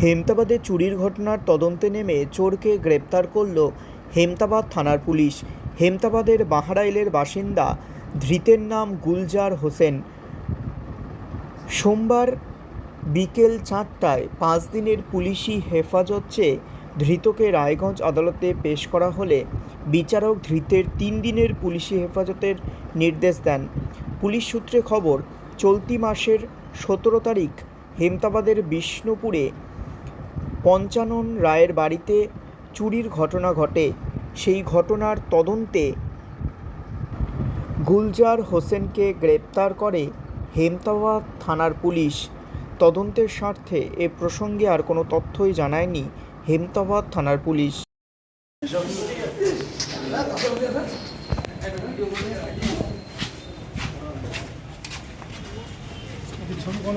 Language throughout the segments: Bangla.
হেমতাবাদে চুরির ঘটনার তদন্তে নেমে চোরকে গ্রেপ্তার করল হেমতাবাদ থানার পুলিশ। হেমতাবাদের বাহারাইলের বাসিন্দা ধৃতের নাম গুলজার হোসেন। সোমবার বিকেল চারটায় পাঁচ দিনের পুলিশি হেফাজত চেয়ে ধৃতকে রায়গঞ্জ আদালতে পেশ করা হলে বিচারক ধৃতের তিন দিনের পুলিশি হেফাজতের নির্দেশ দেন। পুলিশ সূত্রে খবর, চলতি মাসের সতেরো তারিখ হেমতাবাদের বিষ্ণুপুরে পঞ্চানন রায়ের বাড়িতে চুরির ঘটনা ঘটে। সেই ঘটনার তদন্তে গুলজার হোসেনকে গ্রেপ্তার করে হেমতাবাদ থানার পুলিশ। তদন্তের স্বার্থে এ প্রসঙ্গে আর কোনো তথ্যই জানায়নি হেমতাবাদ থানার পুলিশ। কোন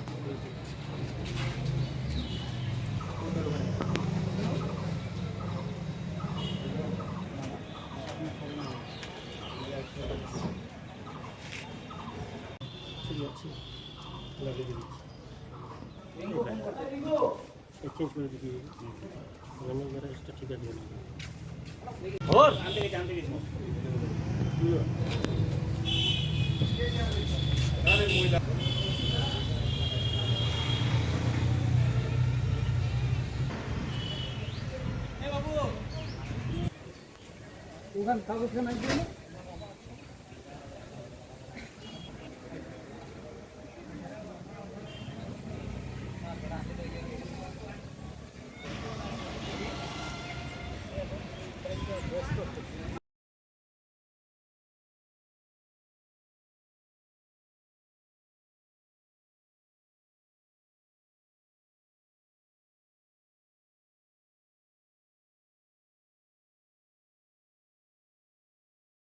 ওই হ্যাঁ, একজন ওটা চেঞ্জ করে দিচ্ছি ঠিক আছে ওখানে কাগজ খান একজন